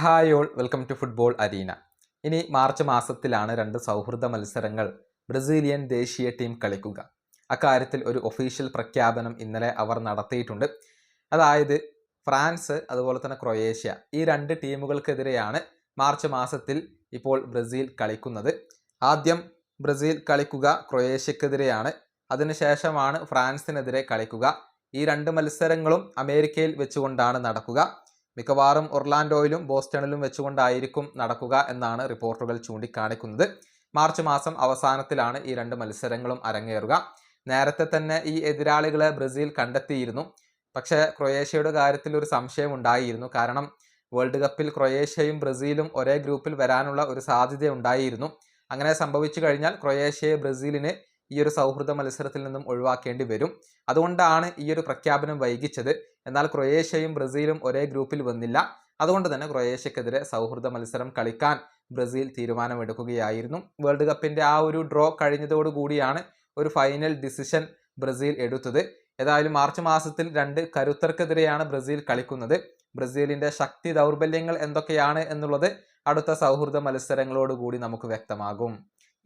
Hi all welcome to football arena. ഇനി March മാസത്തിലാണ് രണ്ട് സൗഹൃദ മത്സരങ്ങൾ ബ്രസീലിയൻ ദേശീയ ടീം കളിക്കുക. അക്കാര്യത്തിൽ ഒരു ഒഫീഷ്യൽ പ്രഖ്യാപനം ഇന്നലെ അവർ നടത്തിയിട്ടുണ്ട്. അതായത് ഫ്രാൻസ് അതുപോലെ തന്നെ ക്രൊയേഷ്യ ഈ രണ്ട് ടീമുകൾക്കെതിരെയാണ് മാർച്ച് മാസത്തിൽ ഇപ്പോൾ ബ്രസീൽ കളിക്കുന്നത്. ആദ്യം ബ്രസീൽ കളിക്കുക ക്രൊയേഷ്യക്കെതിരെയാണ്. അതിനുശേഷമാണ് ഫ്രാൻസിനെതിരെ കളിക്കുക. ഈ രണ്ട് മത്സരങ്ങളും അമേരിക്കയിൽ വെച്ചുകൊണ്ടാണ് നടക്കുക. മിക്കവാറും ഒർലാൻഡോയിലും ബോസ്റ്റണിലും വെച്ചുകൊണ്ടായിരിക്കും നടക്കുക എന്നാണ് റിപ്പോർട്ടുകൾ ചൂണ്ടിക്കാണിക്കുന്നത്. മാർച്ച് മാസം അവസാനത്തിലാണ് ഈ രണ്ട് മത്സരങ്ങളും അരങ്ങേറുക. നേരത്തെ തന്നെ ഈ എതിരാളികളെ ബ്രസീൽ കണ്ടെത്തിയിരുന്നു. പക്ഷേ ക്രൊയേഷ്യയുടെ കാര്യത്തിൽ ഒരു സംശയം ഉണ്ടായിരുന്നു. കാരണം വേൾഡ് കപ്പിൽ ക്രൊയേഷ്യയും ബ്രസീലും ഒരേ ഗ്രൂപ്പിൽ വരാനുള്ള ഒരു സാധ്യത ഉണ്ടായിരുന്നു അങ്ങനെ സംഭവിച്ചു കഴിഞ്ഞാൽ ക്രൊയേഷ്യയെ ബ്രസീലിന് ഈ ഒരു സൗഹൃദ മത്സരത്തിൽ നിന്നും ഒഴിവാക്കേണ്ടി വരും. അതുകൊണ്ടാണ് ഈ ഒരു പ്രഖ്യാപനം വൈകിച്ചത്. എന്നാൽ ക്രൊയേഷ്യയും ബ്രസീലും ഒരേ ഗ്രൂപ്പിൽ വന്നില്ല. അതുകൊണ്ട് തന്നെ ക്രൊയേഷ്യക്കെതിരെ സൗഹൃദ മത്സരം കളിക്കാൻ ബ്രസീൽ തീരുമാനമെടുക്കുകയായിരുന്നു. വേൾഡ് കപ്പിന്റെ ആ ഒരു ഡ്രോ കഴിഞ്ഞതോടുകൂടിയാണ് ഒരു ഫൈനൽ ഡിസിഷൻ ബ്രസീൽ എടുത്തത്. ഏതായാലും മാർച്ച് മാസത്തിൽ രണ്ട് കരുത്തർക്കെതിരെയാണ് ബ്രസീൽ കളിക്കുന്നത്. ബ്രസീലിന്റെ ശക്തി ദൗർബല്യങ്ങൾ എന്തൊക്കെയാണ് എന്നുള്ളത് അടുത്ത സൗഹൃദ മത്സരങ്ങളോടുകൂടി നമുക്ക് വ്യക്തമാകും.